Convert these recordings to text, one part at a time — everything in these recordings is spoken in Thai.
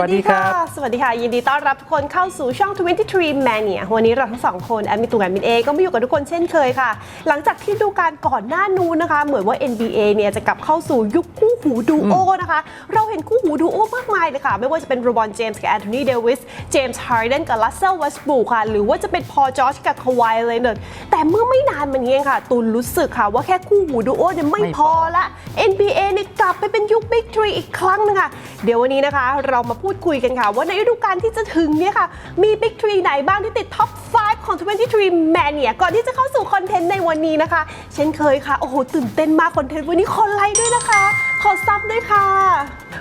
วัสดีครับ สวัสดีค่ะ ยินดีต้อนรับทุกคนเข้าสู่ช่อง 23 Mania วันนี้เราทั้งสองคน แอดมินตูแอดมินเอก็มาอยู่กับทุกคนเช่นเคยค่ะ หลังจากที่ดูการก่อนหน้านู้นนะคะ เหมือนว่า NBA เนี่ยจะกลับเข้าสู่ยุคคู่หูดูโอนะคะ เราเห็นคู่หูดูโอมากมายเลยค่ะ ไม่ว่าจะเป็นโรบอนเจมส์กับแอนโทนีเดวิส เจมส์ฮาร์เดนกับลัสเซลเวสบูค่ะ หรือว่าจะเป็นพอจอชกับคาวายเลเนอร์แต่เมื่อไม่นานมานี้เองค่ะ ตูนรู้สึกค่ะว่าแค่คู่หูดูโอเนี่ยไม่พอละ NBA เนี่ยกลับไปเป็นยุค Big Three อีกครั้งนึงค่ะ เดี๋ยววันนี้นะคะ เรามาพูดคุยกันค่ะ ว่าในฤดูกาลที่จะถึงเนี่ยค่ะ มี Big Three ไหนบ้างที่ติด Top 5ของ 23 Mania ก่อนที่จะเข้าสู่คอนเทนต์ในวันนี้นะคะ เช่นเคยค่ะ โอ้โห ตื่นเต้นมากคอนเทนต์วันนี้ขอไลค์ด้วยนะคะ ขอซับด้วยค่ะ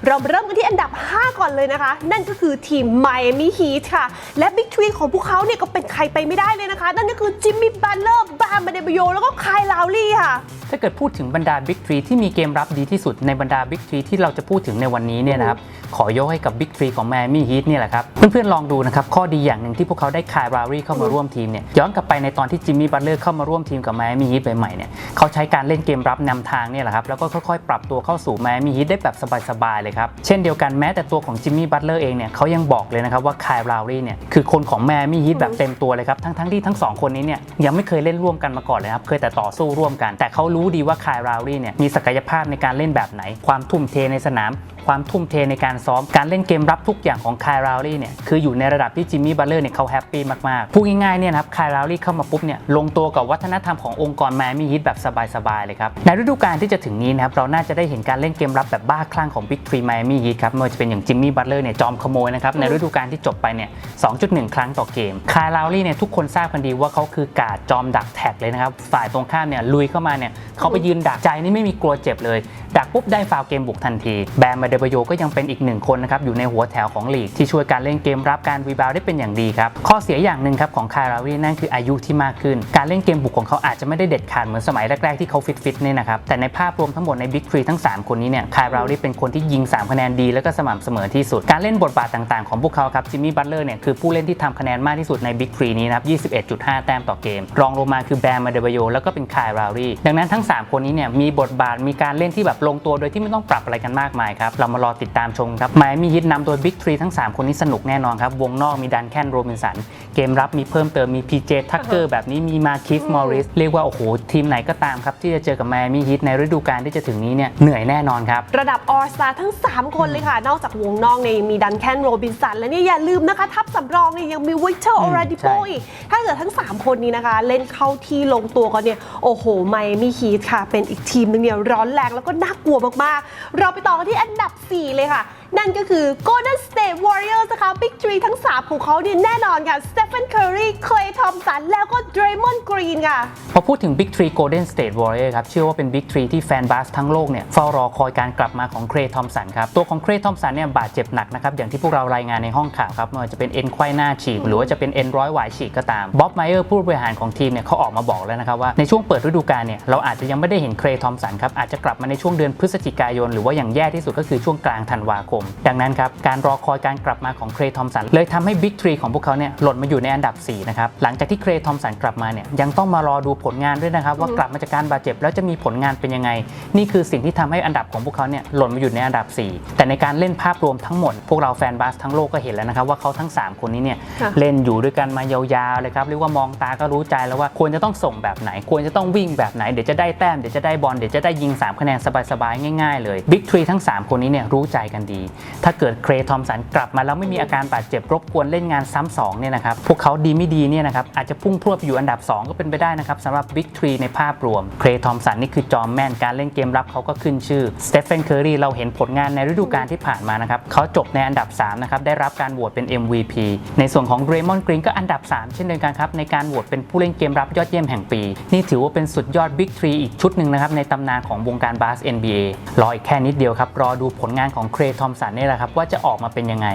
เรามาเริ่มกันที่อันดับ 5 ก่อนเลยนะคะ นั่นก็คือทีม Miami Heat ค่ะ และ Big Three ของพวกเขาเนี่ยก็เป็นใครไปไม่ได้เลยนะคะ นั่นก็คือจิมมี่บัตเลอร์บามบาเดบโยแล้วก็คายลาวลี่ค่ะถ้าเกิดพูดถึงบรรดาบิ๊กทรีที่มีเกมรับดีที่สุดในบรรดาบิ๊กทรีที่เราจะพูดถึงในวันนี้เนี่ยนะครับ ขอยกให้กับบิ๊กทรีของแมมี่ฮีทนี่แหละครับ เพื่อนๆลองดูนะครับ ข้อดีอย่างหนึ่งที่พวกเขาได้คายรารี่เข้ามาร่วมทีมเนี่ยย้อนกลับไปในตอนที่จิมมี่บัตเลอร์เข้ามาร่วมทีมกับแมมี่ฮีทใหม่ๆเนี่ยเขาใช้การเล่นเกมรับนำทางเนี่ยแหละครับแล้วก็ค่อยๆ ปรับตัวเข้าสู่แมมี่ฮีทได้แบบสบายๆเลยครับเช่นเดียวกันแม้แต่ตัวของจิมมี่บัตเลอร์เองเนี่ยเขายังบอกเลยนะครับว่าคายรารี่เนี่ยคือคนของแมมี่ฮีทแบบเต็มตัวเลยครับทั้งๆที่ทั้งสองคนนี้เนี่ยยังไม่เคยเล่นร่วมกันมาก่อนเลยครับเคยแต่ต่อสู้ร่วมกัน แต่เขารู้ดีว่าคายรารีเนี่ยมีศักยภาพในการเล่นแบบไหน ความทุ่มเทในสนามความทุ่มเทในการซ้อมการเล่นเกมรับทุกอย่างของคายราลี่เนี่ยคืออยู่ในระดับที่จิมมี่บัลเลอร์เนี่ยเขาแฮปปี้มากๆพูดง่ายๆเนี่ยนะครับคายราลี่เข้ามาปุ๊บเนี่ยลงตัวกับวัฒนธรรมขององค์กรแมมี่ฮิตแบบสบายๆเลยครับในฤดูกาลที่จะถึงนี้นะครับเราน่าจะได้เห็นการเล่นเกมรับแบบบ้าคลั่งของบิ๊กทรีแมมี่ฮิตครับไม่ว่าจะเป็นอย่างจิมมี่บัลเลอร์เนี่ยจอมขโมยนะครับในฤดูกาลที่จบไปเนี่ย 2.1 ครั้งต่อเกม คายราลี่เนี่ยทุกคนทราบกันดีว่าเขาคือกาดจอมดักแท็กเลยนะครับ ฝ่ายตรงข้ามเนี่ยลุยเข้ามาเนี่ยเขาไปยืนดักใจนี่ไม่มีกลัวเจ็บเลย ดักปุ๊บได้ฟาวล์เกมบุกทันที แบมมาเดบโยก็ยังเป็นอีกหนึ่งคนนะครับอยู่ในหัวแถวของลีกที่ช่วยการเล่นเกมรับการรีบาวได้เป็นอย่างดีครับข้อเสียอย่างหนึ่งครับของคาราวีนั่นคืออายุที่มากขึ้น การเล่นเกมบุกของเขาอาจจะไม่ได้เด็ดขาดเหมือนสมัยแรกๆที่เขาฟิตๆเนี่ยนะครับแต่ในภาพรวมทั้งหมดในบิ๊กทรีทั้ง 3 คนนี้เนี่ยคาราวีเป็นคนที่ยิง 3 คะแนนดี แล้วก็สม่ำเสมอที่สุด การเล่นบทบาทต่างๆ ของพวกเขาครับจิมมี่บัตเลอร์เนี่ยคือผู้เล่นที่ทำคะแนนมากที่สุดในบิ๊กทรีนี้นะครับ21.5 แต้มต่อเกม รองลงมาคือแบมมาเดบโยแล้วก็เป็นคายราวีดังนั้นทั้ง 3 คนนี้เนี่ยมีบทบาทมีการเล่นที่แบบลงตัวโดยที่ไม่ต้องปรับอะไรกันมากมายครับเรามารอติดตามชมครับไมมีฮิตนำโดยบิ๊กทรีทั้ง 3 คนนี้สนุกแน่นอนครับ วงนอกมีดันแคนโรบินสัน เกมรับมีเพิ่มเติมมีพีเจทักเกอร์แบบนี้มีมาคิฟมอริสเรียกว่า โอ้โห ทีมไหนก็ตามครับ ที่จะเจอกับไมมีฮิตในฤดูกาลที่จะถึงนี้เนี่ยเหนื่อยแน่นอนครับ ระดับออสตาทั้ง 3 คนเลยค่ะ นอกจากวงนอกเนี่ยยังมีดันแคนโรบินสันและเนี่ยอย่าลืมนะคะ ทัพสำรองเนี่ยยังมีวิกเตอร์อืโอมราดิโปใช่อีกถ้าเกิดทั้ง 3 คนนี้นะคะ เล่นเข้าที่ลงตัวกันเนี่ยโอ้โหไมมีฮีทค่ะ เป็นอีกทีมหนึงเนี่ยร้อนแรงแล้วก็น่ากลัวมากๆ เราไปต่อกันที่อันดับ4 เลยค่ะ นั่นก็คือ Golden State Warriors นะคะบิ๊กทรีทั้ง 3 ของเขาเนี่ยแน่นอนค่ะ Stephen Curry Klay Thompson แล้วก็ Draymond Green ค่ะ พอพูดถึง Big 3 Golden State Warriors ครับ เชื่อว่าเป็น Big 3ที่แฟนบาสทั้งโลกเนี่ยเฝ้ารอคอยการกลับมาของเครย์ทอมสันครับ ตัวของเครย์ทอมสันเนี่ยบาดเจ็บหนักนะครับ อย่างที่พวกเรารายงานในห้องข่าวครับไม่ว่าจะเป็นเอ็นไขว้หน้าฉีก หรือว่าจะเป็นเอ็นร้อยหวายฉีกก็ตามบ๊อบไมเออร์ผู้บริหารของทีมเนี่ยเขาออกมาบอกแล้วนะครับว่าในช่วงเปิดฤดูกาลเนี่ยเราอาจจะยังไม่ได้เห็นเครย์ทอมสันครับอาจจะกลับมาในช่วงเดือนพฤศจิกายนหรือว่าอย่างแย่ที่สุดก็คือช่วงกลางธันวาคมดังนั้นครับการรอคอยการกลับมาของเครย์ทอมสันเลยทำให้บิ๊กทรีของพวกเขาเนี่ยหล่นมาอยู่ในอันดับ 4 นะครับ หลังจากที่เครย์ทอมสันกลับมาเนี่ยยังต้องมารอดูผลงานด้วยนะครับ ว่ากลับมาจากการบาดเจ็บแล้วจะมีผลงานเป็นยังไง นี่คือสิ่งที่ทำให้อันดับของพวกเขาเนี่ยหล่นมาอยู่ในอันดับ 4 แต่ในการเล่นภาพรวมทั้งหมด พวกเราแฟนบาสทั้งโลกก็เห็นแล้วนะครับว่าเขาทั้ง 3 คนนี้เนี่ยค่ะเล่นอยู่ด้วยกันมายาวๆเลยครับเรียกว่ามองตาก็รู้ใจแล้วว่าควรจะต้องส่งแบบไหน ควรจะต้องวิ่งแบบไหนเดี๋ยวจะได้แต้มเดี๋ยวจะได้บอลเดี๋ยวจะได้ยิง 3 คะแนนสบายๆง่ายๆเลยบิ๊กทรีทั้ง 3 คนนี้เนี่ยรู้ใจกันดีถ้าเกิดเครทอมสันกลับมาแล้วไม่มีอาการบาดเจ็บรบกวนเล่นงานซ้ำสองเนี่ยนะครับพวกเขาดีไม่ดีเนี่ยนะครับอาจจะพุ่งพรวดไปอยู่อันดับ 2 ก็เป็นไปได้นะครับสำหรับบิ๊กทรีในภาพรวมเครทอมสันนี่คือจอมแม่นการเล่นเกมรับเขาก็ขึ้นชื่อสเตฟ h นเคอรีเราเห็นผลงานในฤดูกาลที่ผ่านมานะครับเขาจบในอันดับ3นะครับได้รับการโหวตเป็น MVP ในส่วนของเ a มอนกรีนก็อันดับ 3 เช่นเดียวกันครับในการโหวตเป็นผู้เล่นเกมรับยอดเยี่ยมแห่งปี นี่ถือว่าเป็นสุดยอดบิ๊กทรีอีกชุดหนึ่งนะครับในตำนานของวงการบาส NBA รออีกแค่นิดเดียวครับรอดูผลงานของเครทอมสันนี่แหละครับว่าจะออกมาเป็นยังไง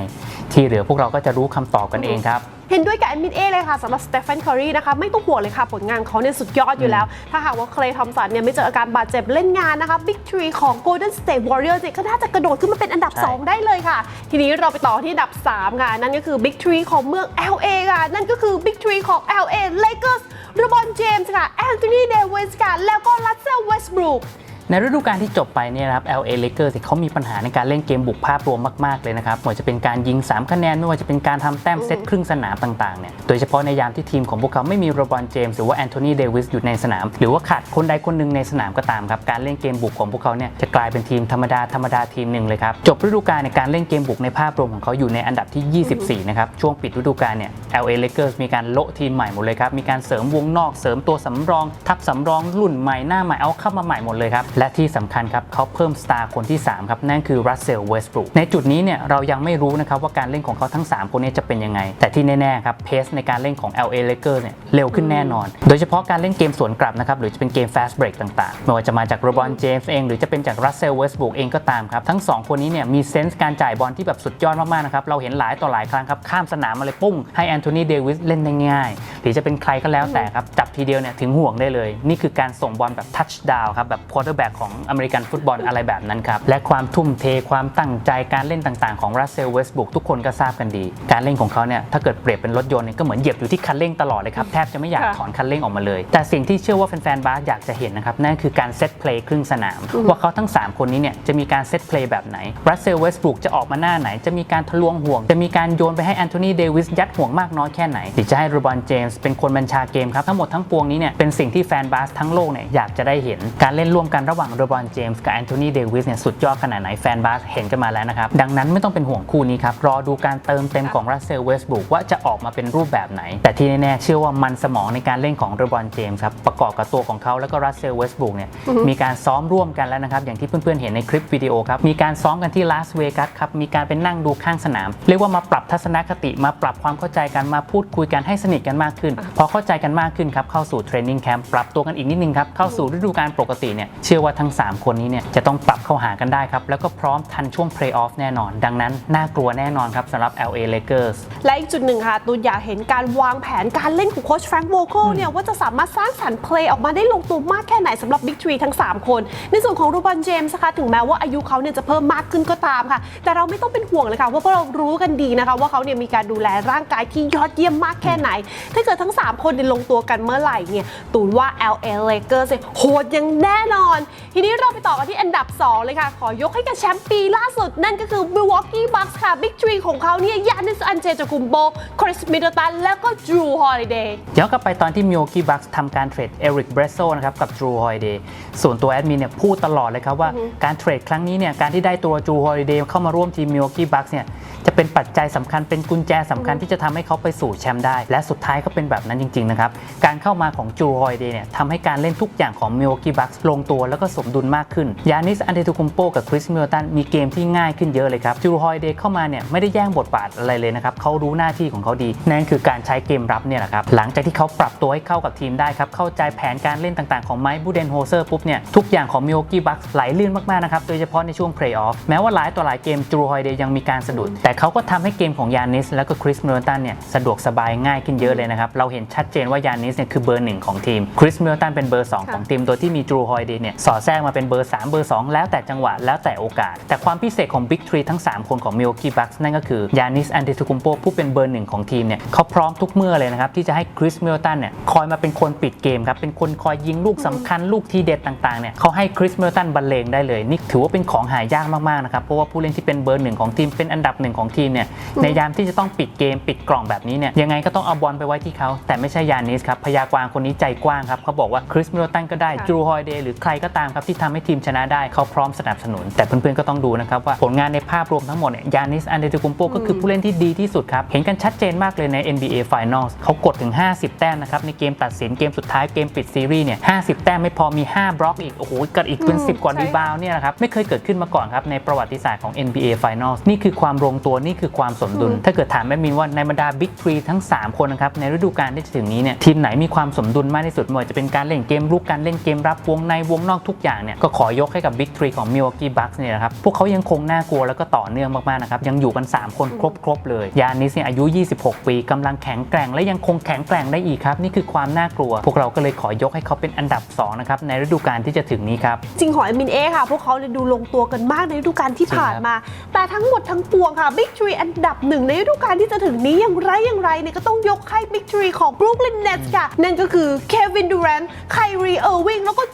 ที่เหลือพวกเราก็จะรู้คำตอบกันเองครับ เห็นด้วยกับแอดมินเอเลยค่ะสำหรับสเตฟ a n น c ค r รีนะคะไม่ต้องห่วงเลยค่ะ ผลงานเขาเนี่ยสุดยอดอยู่แล้ว ถ้าหากว่าเคลย์ทอมสันเนี่ยไม่เจออาการบาดเจ็บเล่นงานนะคะบิ๊กทรีของ Golden State Warriors เนี่ยก็น่าจะกระโดดขึ้นมาเป็นอันดับ ใช่ 2 ได้เลยค่ะ ทีนี้เราไปต่อที่อันดับ 3 ค่ะ นั่นก็คือบิ๊กทรีของเมือง LA ค่ะ นั่นก็คือบิ๊กทรีของ LA Lakers รบอนเจมส์ค่ะแอนโทนีเดวิสค่ะแล้วก็ลัสเซลเวสต์บรูค ในฤดูกาลที่จบไปเนี่ยนะครับ LA Lakers เนี่ยเขามีปัญหาในการเล่นเกมบุกภาพรวมมาก ๆ เลยนะครับไม่ว่าจะเป็นการยิง 3 คะแนน ไม่ว่าจะเป็นการทำแต้มเซตครึ่งสนามต่างๆ เนี่ย โดยเฉพาะในยามที่ทีมของพวกเขาไม่มีโรบอนเจมส์หรือว่าแอนโทนีเดวิสอยู่ในสนาม หรือว่าขาดคนใดคนหนึ่งในสนามก็ตามครับ การเล่นเกมบุกของพวกเขาเนี่ยจะกลายเป็นทีมธรรมดาธรรมดาทีมหนึ่งเลยครับ จบฤดูกาลในการเล่นเกมบุกในภาพรวมของเขาอยู่ในอันดับที่ 24 นะครับ ช่วงปิดฤดูกาลเนี่ย LA Lakers มีการโละทีมใหม่หมดเลยครับ มีการเสริมวงนอก เสริมตัวสำรอง ทับสำรองรุ่นใหม่หน้าใหม่เอาเข้ามาใหม่หมดเลยครับและที่สำคัญครับเขาเพิ่มสตาร์คนที่ 3 ครับ นั่นคือ Russell Westbrook ในจุดนี้เนี่ยเรายังไม่รู้นะครับว่าการเล่นของเขาทั้ง 3 คนนี้จะเป็นยังไง แต่ที่แน่ๆครับเพสในการเล่นของ LA Lakers เนี่ยเร็วขึ้นแน่นอน โดยเฉพาะการเล่นเกมสวนกลับนะครับหรือจะเป็นเกม fast break ต่างๆ ไม่ว่าจะมาจาก LeBron James เอง หรือจะเป็นจาก Russell Westbrook เองก็ตามครับ ทั้ง 2 คนนี้เนี่ยมีเซนส์การจ่ายบอลที่แบบสุดยอดมากๆนะครับเราเห็นหลายต่อหลายครั้งครับข้ามสนามมาเลยปุ้งให้แอนโทนีเดวิสเล่นได้ง่ายหรือจะเป็นใครก็แล้วแต่ครับจับทีเดียวเนี่ยถึงห่วงได้เลย นี่คือการส่งบอลแบบทัชดาวครับแบบควอเตอร์แบกของอเมริกันฟุตบอลอะไรแบบนั้นครับ และความทุ่มเทความตั้งใจการเล่นต่างๆ ของรัสเซลเวสบุกทุกคนก็ทราบกันดี การเล่นของเขาเนี่ยถ้าเกิดเปรียบเป็นรถยนต์เนี่ยก็เหมือนเหยียบอยู่ที่คันเร่งตลอดเลยครับ แทบจะไม่อยากค่ะถอนคันเร่งออกมาเลย แต่สิ่งที่เชื่อว่าแฟนๆบาสอยากจะเห็นนะครับนั่นคือการเซตเพลย์ครึ่งสนาม ว่าเขาทั้ง 3 คนนี้เนี่ยจะมีการเซตเพลย์แบบไหนรัสเซลเวสบุกจะออกมาหน้าไหน จะมีการทะลวงห่วง จะมีการโยนไปให้แอนโทนีเดวิสยัดห่วงมากน้อยแค่ไหนหรือจะให้โรบอนเจมส์เป็นคนบัญชาเกมครับทั้งหมดทั้งปวงนี้เนี่ยเป็นสิ่งที่แฟนบาสทั้งโลกเนี่ยอยากจะได้เห็นการเล่นร่วมกันระหว่างโรบอนเจมส์กับแอนโทนีเดวิสเนี่ยสุดยอดขนาดไหนแฟนบาสเห็นกันมาแล้วนะครับ ดังนั้นไม่ต้องเป็นห่วงคู่นี้ครับ รอดูการเติมเต็มของรัสเซลเวสบุกว่าจะออกมาเป็นรูปแบบไหน แต่ที่แน่ๆเชื่อว่ามันสมองในการเล่นของโรบอนเจมส์ครับ ประกอบกับตัวของเขาแล้วก็รัสเซลเวสบุกเนี่ยมีการซ้อมร่วมกันแล้วนะครับ อย่างที่เพื่อนๆเห็นในคลิปวิดีโอครับมีการซ้อมกันที่ลาสเวกัสครับมีการไปนั่งดูข้างสนาม เรียกว่ามาปรับทัศนคติมาปรับความเข้าใจกันมาพูดคุยกันให้สนิทกันมากขึ้นพอเข้าใจกันมากขึ้นครับเข้าสู่เทรนนิ่งแคมป์ปรับตัวกันอีกนิดนึงครับเข้าสู่ฤดูกาลปกติเนี่ยเชื่อว่าทั้ง 3 คนนี้เนี่ยจะต้องปรับเข้าหากันได้ครับ แล้วก็พร้อมทันช่วงเพลย์ออฟแน่นอน ดังนั้น น่ากลัวแน่นอนครับสำหรับ LA Lakers และอีกจุดหนึ่งค่ะตูนอยากเห็นการวางแผนการเล่นของโค้ชแฟรงค์โวโคเนี่ยว่าจะสามารถสร้างสรรค์เพลย์ออกมาได้ลงตัวมากแค่ไหนสำหรับบิ๊กทรีทั้ง 3 คน ในส่วนของรูบอนเจมส์นะคะถึงแม้ว่าอายุเขาเนี่ยจะเพิ่มมากขึ้นก็ตามค่ะ แต่เราไม่ต้องเป็นห่วงเลยค่ะว่าพวกเรารู้กันดีนะคะ ว่าเขาเนี่ยมีการดูแลร่างกายที่ยอดเยี่ยมมากแค่ไหน ถ้าเกิดทั้ง 3 คนเนี่ยลงตัวกันเมื่อไหร่เนี่ยตูนว่า LA Lakers เนี่ยโหดอย่างแน่นอนทีนี้เราไปต่อกันที่อันดับ 2 เลยค่ะ ขอยกให้กับแชมป์ปีล่าสุด นั่นก็คือ Milwaukee Bucks ค่ะ Big Three ของเขาเนี่ยยานิสอันเจจาคุมโบคริสมิดเดิลตันแล้วก็ Drew Holiday ย้อนกลับไปตอนที่ Milwaukee Bucks ทำการเทรดเอริกเบรโซนะครับกับ Drew Holiday ส่วนตัวแอดมินเนี่ยพูดตลอดเลยครับว่าการเทรดครั้งนี้เนี่ยการที่ได้ตัว Drew Holiday เข้ามาร่วมทีม Milwaukee Bucks เนี่ยจะเป็นปัจจัยสำคัญเป็นกุญแจสำคัญที่จะทำให้เขาไปสู่แชมป์ได้ และสุดท้ายก็เป็นแบบนั้นจริงๆนะครับการเข้ามาของ Drew Holiday เนี่ยทำให้การเล่นทุกอย่างของ Milwaukee Bucks ลงตัวแล้วก็สมดุลมากขึ้น ยานิสอันเดตุคุมโปกับคริสมิลตันมีเกมที่ง่ายขึ้นเยอะเลยครับ Drew Holiday เข้ามาเนี่ยไม่ได้แย่งบทบาทอะไรเลยนะครับเขารู้หน้าที่ของเขาดี นั่นคือการใช้เกมรับเนี่ยแหละครับหลังจากที่เขาปรับตัวให้เข้ากับทีมได้ครับเข้าใจแผนการเล่นต่างๆของไมค์บูเดนโฮเซอร์ปุ๊บเนี่ยทุกอย่างของมิโอกิบัคไหลลื่นมากๆนะครับโดยเฉพาะในช่วงเพลย์ออฟแม้ว่าหลายต่อหลายเกมจูฮอยเดย์ยังมีการสะดุด แต่เขาก็ทำให้เกมของยานิสและก็คริสมิลตันเนี่ยสะดวกสบายง่ายขึ้นเยอะเลยนะครับเราเห็นชัดเจนว่ายานิสเนี่ยคือเบอร์หนึ่งของทีมคริสมิลตันเป็นเบอร์สองของทีมโดยที่มีจูฮอยเดย์เนี่ยสอดแทรกมาเป็นเบอร์สามเบอร์สองแล้วแต่จังหวะแล้วแต่โอกาส แต่ความพิเศษของบิ๊กทรีทั้งสามคนของมิโอกิบัคนั่นก็คือยานิสอันเดตุคุมโปผู้เป็นเบอร์หนึ่งของทีมเนี่ยเขาพร้อมทุกเมื่อเลยนะครับ ที่จะให้คริสมิลตันเนี่ยคอยมาเป็นคนปิดเกมครับ เป็นคนคอยยิงลูกสำคัญลูกทีเด็ดต่างๆเนี่ยเขาให้คริสมิลตันบรรเลงได้เลย นี่ถือว่าเป็นของหายากมากๆนะครับเพราะว่าผู้เล่นที่เป็นเบอร์หนึ่งของทีมเป็นอันดับหนึ่งของทีมเนี่ยในยามที่จะต้องปิดเกมปิดกล่องแบบนี้เนี่ยยังไงก็ต้องเอาบอลไปไว้ที่เขาแต่ไม่ใช่ยานิสครับพยากวางคนนี้ใจกว้างครับเขาบอกว่าคริสมิลตันก็ได้จูฮอยเดย์หรือใครก็ตามครับที่ทำให้ทีมชนะได้เขาพร้อมสนับสนุน แต่เพื่อนๆก็ต้องดูนะครับว่าผลงานในภาพรวมทั้งหมดเนี่ยยานิสอันเดตุกุมโปก็คือผู้เล่นที่ดีที่สุดครับ เห็นกันชัดเจนมากเลยใน NBA Finals เขากดถึง 50 แต้มนะครับ ในเกมตัดสินเกมสุดท้ายเกมปิดซีรีส์เนี่ย50 แต้มไม่พอมี 5 บล็อกอีก โอ้โหเกิดอีกเป็นอืม10 กว่าใช่รีบาวเนี่ยนะครับ ไม่เคยเกิดขึ้นมาก่อนครับในประวัติศาสตร์ของ NBA Finals นี่คือความลงตัวนี่คือความสมดุล ถ้าเกิดถามแม่มินว่าในบรรดา Big 3ทั้ง 3 คนนะครับในฤดูกาลที่จะถึงนี้เนี่ยทีมไหนมีความสมดุลมากที่สุดไม่ว่าจะเป็นการเล่นเกมรุกการเล่นเกมรับวงในวงนอกทุกอย่างเนี่ยก็ขอยกให้กับ Big 3ของ Milwaukee Bucks เนี่ยนะครับ พวกเขายังคงน่ากลัวแล้วก็ต่อเนื่องมากๆนะครับ ยังอยู่กัน 3 คนครบ ๆ เลย ยานิสเนี่ยอายุ 26 ปีกำลังแข็งแกร่งและยังคงแข็งแกร่งได้อีกครับ นี่คือความน่ากลัว พวกเราก็เลยขอยกให้เขาเป็นอันดับสองนะครับ ในฤดูกาลที่จะถึงนี้ครับ จริงของแอดมินเอค่ะ พวกเขาเนี่ยดูลงตัวกันมากในฤดูกาลที่ผ่านมา แต่ทั้งหมดทั้งปวงค่ะ Big Three อันดับหนึ่งในฤดูกาลที่จะถึงนี้อย่างไรอย่างไรเนี่ยก็ต้องยกให้ Big Three ของ Brooklyn Nets ค่ะนั่นก็คือ Kevin Durant Kyrie Irving แล้วก็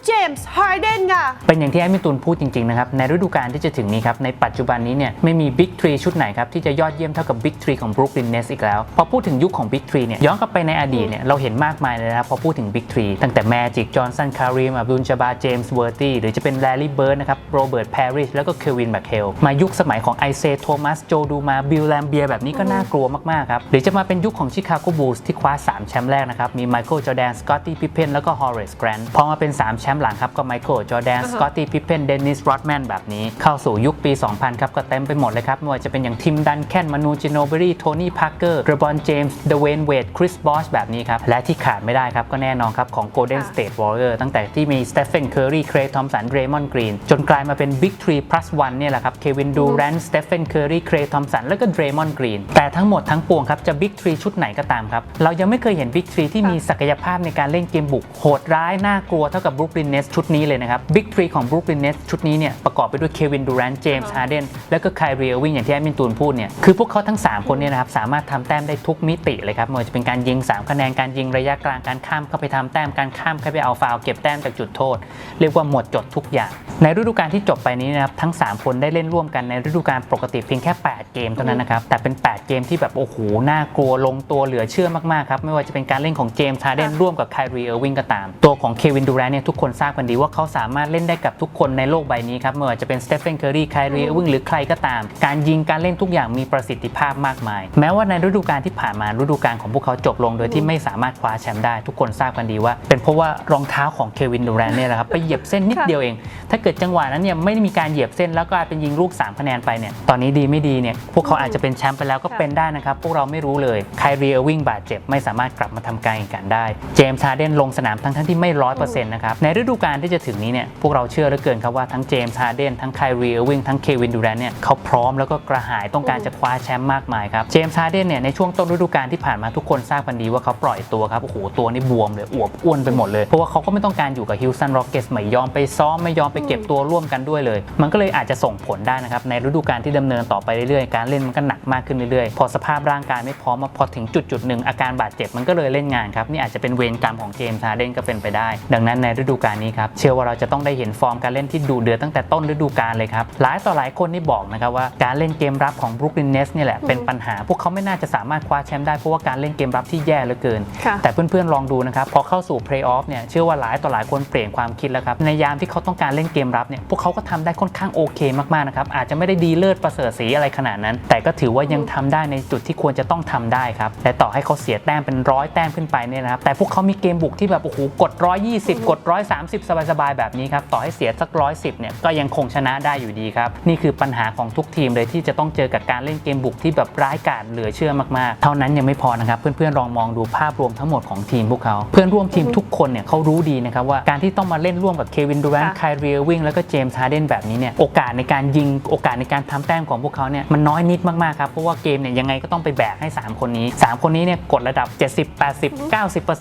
James Harden ค่ะ เป็นอย่างที่แอดมินตูนพูดจริงๆนะครับในฤดูกาลที่จะถึงนี้ครับในปัจจุบันนี้เนี่ยไม่มี Big 3ชุดไหนครับที่จะยอดเยี่ยมเท่ากับ Big 3ของ Brooklyn Nets อีกแล้ว พอพูดถึงยุคของ Big 3เนี่ยย้อนกลับไปในอดีตเนี่ยเราเห็นมากมายเลยนะครับพอพูดถึง Big 3ตั้งแต่ Magic Johnson Kareem Abdul Jabbar James Worthy หรือจะเป็น Larry Bird นะครับ Robert Parrish แล้วก็ Kevin McHale มายุคสมัยของ Isaiah Thomas Joe Dumars Bill Laimbeer แบบนี้ก็น่ากลัวมากๆครับหรือจะมาเป็นยุคของ Chicago Bulls ที่คว้า 3 แชมป์แรกนะครับมี Michael Jordan Scottie Pippen แล้วก็ Horace Grant พอมาเป็น 3 แชมป์หลังครับก็ Michael Jordan Scottie Pippen Dennis Rodman แบบนี้ เข้าสู่ยุคปี 2000 ครับก็เต็มไปหมดเลยครับ ไม่ว่าจะเป็นอย่างทิมดันแคนมานูจิโนเบอรี่โทนี่พาร์เกอร์เรบอนเจมส์เดเวนเวดคริสบอชแบบนี้ครับ และที่ขาดไม่ได้ครับ ก็แน่นอนครับ ของ Golden ค่ะ State Warrior ตั้งแต่ที่มีสเตฟ e n นเคอร์รีเครย์ทอมสันเรมอนกรีนจนกลายมาเป็น Big 3 plus 1เนี่ยแหละครับเควินดูแรนสเตฟ e n นเคอร์รีเครย์ทอมสันแล้วก็เดรมอนกรีนแต่ทั้งหมดทั้งปวงครับจะ Big 3 ชุดไหนก็ตามครับเรายังไม่เคยเห็น Big 3 ที่มีศักยภาพในการเล่นเกมบุกโหดร้ายน่ากลัวเท่ากับ Brooklyn Nets ชุดนี้เลยนะครับ Big 3ของ Brooklyn Nets ชุดนี้เนี่ยประกอบไปด้วยเควินดูแรนเจมส์ฮาร์เดนแล้วก็ไคลเรียวิงอย่างที่แอดมินตูนพูดเนี่ยคือพวกเขาทั้ง 3 คนเนี่ยนะครับสามารถทำแต้มได้ทุกมิติเลยครับไม่ว่าจะเป็นการยิง 3 คะแนนการยิงระยะกลางการข้ามเข้าไปทำแต้มการข้ามเข้าไปเอาฟาวล์เก็บแต้มจากจุดโทษ เรียกว่าหมดจดทุกอย่าง ในฤดูกาลที่จบไปนี้นะครับทั้ง 3 คนได้เล่นร่วมกันในฤดูกาลปกติเพียงแค่ 8 เกมเท่านั้นนะครับแต่เป็น 8 เกมที่แบบโอ้โหน่ากลัวลงตัวเหลือเชื่อมากๆครับไม่ว่าจะเป็นการเล่นของเจมส์ฮาร์เดนร่วมกับไคลรีเออร์วิงก็ตาม ตัวของเควินดูแรนเนี่ยทุกคนทราบกันดีว่าเขาสามารถเล่นได้กับทุกคนในโลกใบนี้ครับไม่ว่าจะเป็นสเตฟ e n นเคอร์รีไคลรีเออร์วิงหรือใครก็ตาม การยิงการเล่นทุกอย่างมีประสิทธิภาพมากมาย แม้ว่าในฤดูกาลที่ผ่านมาฤดูกาลของพวกเขาจบลง โดยที่ไม่สามารถคว้าแชมป์ได้ ทุกคนทราบกันดีว่า เป็นเพราะว่ารองเท้าของเควินดูแรนเนี่ยแหละครับไปเหยียบเส้นนิดค่ะเดียวเอง ถ้าเกิดจังหวะนั้นเนี่ยไม่ได้มีการเหยียบเส้นแล้วก็กลายเป็นยิงลูก3คะแนนไปเนี่ยตอนนี้ดีไม่ดีเนี่ยพวกเขาอาจจะเป็นแชมป์ไปแล้วก็ค่ะเป็นได้นะครับพวกเราไม่รู้เลยไคลเรียวิ่งบาดเจ็บไม่สามารถกลับมาทำการแข่งขันได้ เจมส์ฮาร์เดนลงสนามทั้งทั้งๆที่ไม่ร้อยเปอร์เซ็นต์นะครับในฤดูกาลที่จะถึงนี้เนี่ยพวกเราเชื่อเหลือเกินครับว่าทั้งเจมส์ฮาร์เดนทั้งไคลเรีวิ่งทั้งเควินดูแรนเนี่ยเขาพร้อมแล้วก็กระหายต้องการจะคว้าแชมป์มากมายครับเจมส์ฮาร์เดนเนี่ยในช่วงต้นฤดูกาลที่ผ่านมาทุกคนทราบกันดีว่าเขาปล่อยตัวครับโอ้โหตัวนี่บวมเลยอวบอ้วนไปหมดเลย เพราะว่าเขาก็ไม่ต้องการอยู่กับฮิลสันร็อกเกสไม่ยอมไปซ้อมไม่ยอมไปเก็บตัวร่วมกันด้วยเลย มันก็เลยอาจจะส่งผลได้นะครับในฤดูกาลที่ดำเนินต่อไปเรื่อยๆการเล่นมันก็หนักมากขึ้นเรื่อยๆ พอสภาพร่างกายไม่พร้อมมาพอถึงจุดจุดๆหนึ่งอาการบาดเจ็บมันก็เลยเล่นงานครับนี่อาจจะเป็นเวรกรรมของเจมส์ฮาร์เดนก็เป็นไปได้ ดังนั้นในฤดูกาลนี้ครับเชื่อว่าเราจะต้องได้เห็นฟอร์มการเล่นที่ดุเดือดตั้งแต่ต้นฤดูกาลเลยครับ หลายต่อหลายคนนี่บอกนะครับว่าการเล่นเกมรับของบรุกลินเนสเนี่ยแหละเป็นปัญหา พวกเขาไม่น่าจะสามารถคว้าแชมป์ได้เพราะว่าการเล่นเกมรับที่แย่เหลือเกินค่ะแต่เพื่อนๆลองดูนะครับพอเข้าสู่เพลย์ออฟเนี่ยเชื่อว่าหลายต่อหลายคนเปลี่ยนความคิดแล้วครับในยามที่เขาต้องการเล่นเกมรับเนี่ยพวกเขาก็ทำได้ค่อนข้างโอเคมากๆนะครับอาจจะไม่ได้ดีเลิศประเสริฐสีอะไรขนาดนั้น แต่ก็ถือว่ายังทำได้ในจุดที่ควรจะต้องทำได้ครับและต่อให้เขาเสียแต้มเป็นร้อยแต้มขึ้นไปเนี่ยนะครับแต่พวกเขามีเกมบุกที่แบบโอ้โหกด 120 กด 130 สบายๆแบบนี้ครับ ต่อให้เสียสัก110เนี่ยก็ยังคงชนะได้อยู่ดีครับ นี่คือปัญหาของทุกทีมเลยที่จะต้องเจอกับการเล่นเกมบุกที่แบบร้ายกาจเหลือเชื่อมากๆ เท่านั้นยังไม่พอนะครับ เพื่อนๆลองมองดูภาพรวมทั้งหมดของทีมพวกเขา เพื่อนร่วมทีมทุกคนเนี่ยเขารู้ดีนะครับว่าการที่ต้องมาเล่นร่วมกับเควินดูแรนต์ค่ะไคลเรียวิงแล้วก็เจมส์ฮาร์เดนแบบนี้เนี่ยโอกาสในการยิงโอกาสในการทำแต้มของพวกเขาเนี่ยมันน้อยนิดมากๆครับเพราะว่าเกมเนี่ยยังไงก็ต้องไปแบกให้ 3 คนนี้ 3 คนนี้เนี่ยกดระดับ 70 80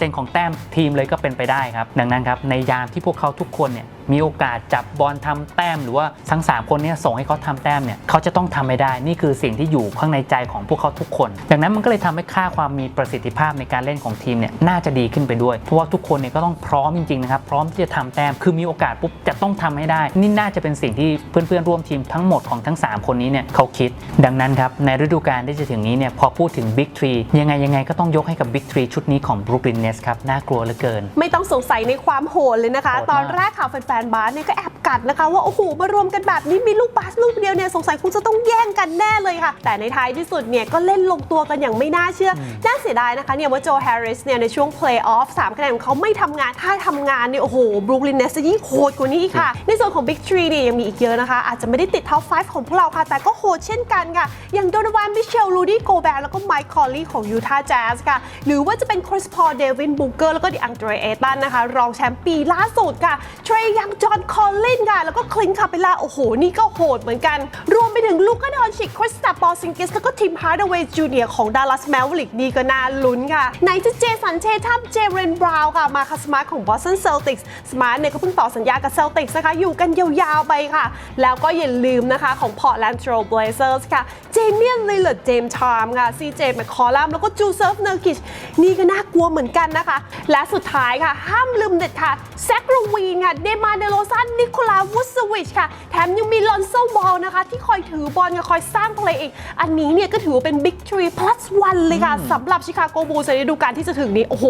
90%ของแต้มทีมเลยก็เป็นไปได้ครับดังนั้นครับในยามที่พวกเขาทุกคนเนี่ย มีโอกาสจับบอลทำแต้ม หรือว่าทั้ง 3 คนเนี่ยส่งให้เขาทำแต้มเนี่ยเขาจะต้องทำให้ได้ นี่คือสิ่งที่อยู่ข้างในใจของพวกเขาทุกคน ดังนั้นมันก็เลยทำให้ค่าความมีประสิทธิภาพในการเล่นของทีมเนี่ยน่าจะดีขึ้นไปด้วย เพราะว่าทุกคนเนี่ยก็ต้องพร้อมจริงๆนะครับพร้อมที่จะทำแต้มคือมีโอกาสปุ๊บจะต้องทำให้ได้ นี่น่าจะเป็นสิ่งที่เพื่อนๆร่วมทีมทั้งหมดของทั้ง 3 คนนี้เนี่ยเขาคิด ดังนั้นครับในฤดูกาลที่จะถึงนี้เนี่ยพอพูดถึง Big 3ยังไงยังไงก็ต้องยกให้กับ Big 3ชุดนี้ของ Brooklyn Nets ครับน่ากลัวเหลือเกิน ไม่ต้องสงสัยในความโหดเลยนะคะโหดมากตอนแรกข่าวแฟนๆบาสเนี่ยก็แอบกัดนะคะ ว่าโอ้โหมารวมกันแบบนี้มีลูกบาสลูกเดียวเนี่ยสงสัยคงจะต้องแย่งกันแน่เลยค่ะ แต่ในท้ายที่สุดเนี่ยก็เล่นลงตัวกันอย่างไม่น่าเชื่ออน่าเสียดายนะคะเนี่ยว่าโจแฮร์ริสเนี่ยในช่วงเพลย์ออฟ3คะแนนของเขาไม่ทำงานถ้าทำงานเนี่ยโอ้โหบรูคลินเนสจะยิ่งโหดกว่านี้อีกค่ะ ในส่วนของ Big 3เนี่ยยังมีอีกเยอะนะคะ อาจจะไม่ได้ติดท็อป 5 ของพวกเราค่ะ แต่ก็โหดเช่นกันค่ะ อย่างโดนวานมิเชลลูดี้โกแบร์แล้วก็ไมค์คอลลี่ของยูทาห์แจ๊สค่ะ หรือว่าจะเป็นคริสพอลเดวินบูเกอร์แล้วก็ดิอังเดรเอตันนะคะ รองแชมป์ปีล่าสุดค่ะเทรย์ยังจอห์นคอลลินค่ะแล้วก็คลินคาเปล่าโอ้โห นี่ก็โหดเหมือนกัน รวมไปถึงลูกาดอนชิกคริสตาปอซิงกิสแล้วก็ทีมฮาร์ดเวย์จูเนียร์ของดัลลัสแมวลิกนี่ก็น่าลุ้นค่ะไหนจะเจสันเชทัมเจเรนบราวน์ค่ะมาคาสมาร์ของบอสตันเซลติกส์สมาร์ทเนี่ยก็เพิ่งต่อสัญญากับเซลติกส์นะคะ อยู่กันยาวๆไปค่ะ แล้วก็อย่าลืมนะคะของพอร์ตแลนด์ r ทรเบลเซอร์สค่ะเจเมียนลิลเลอร์เจมส์ชาร์มค่ะซีเจแมคคอลัมแล้วก็จูเซฟเนอร์กิชนี่ก็น่ากลัวเหมือนกันนะคะ และสุดท้ายค่ะ ห้ามลืมเด็ดขาดแซคโรวีนค่ะเดมาเดโรซันนิโคลาวูสวิชค่ะ แถมยังมีลอนโซบอลนะคะ ที่คอยถือบอลกับคอยสร้างเพลย์อีก อันนี้เนี่ยก็ถือว่าเป็นบิ๊กทรี plus one เลยค่ะสำหรับชิคาโกบูลในฤดูกาลที่จะถึงนี้ โอ้โห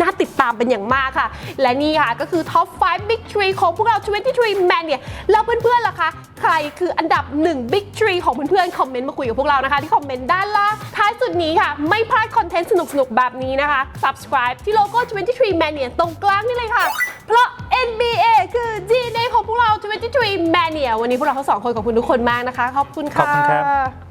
น่าติดตามเป็นอย่างมากค่ะ และนี่ค่ะก็คือท็อป 5 Big Tree ของพวกเรา 23 Man เนี่ย แล้วเพื่อนๆล่ะคะ ใครคืออันดับ 1 Big Tree ของเพื่อนๆ คอมเมนต์มาคุยกับพวกเรานะคะ ที่คอมเมนต์ด้านล่าง ท้ายสุดนี้ค่ะ ไม่พลาดคอนเทนต์สนุกๆ แบบนี้นะคะ subscribe ที่โลโก้ 23 Man เนี่ยตรงกลางนี่เลยค่ะ เพราะ NBA คือ DNA ของพวกเรา 23 Man เนี่ยวันนี้พวกเราทั้งสองคนขอบคุณทุกคนมากนะคะ ขอบคุณขอบคุณครับค่ะ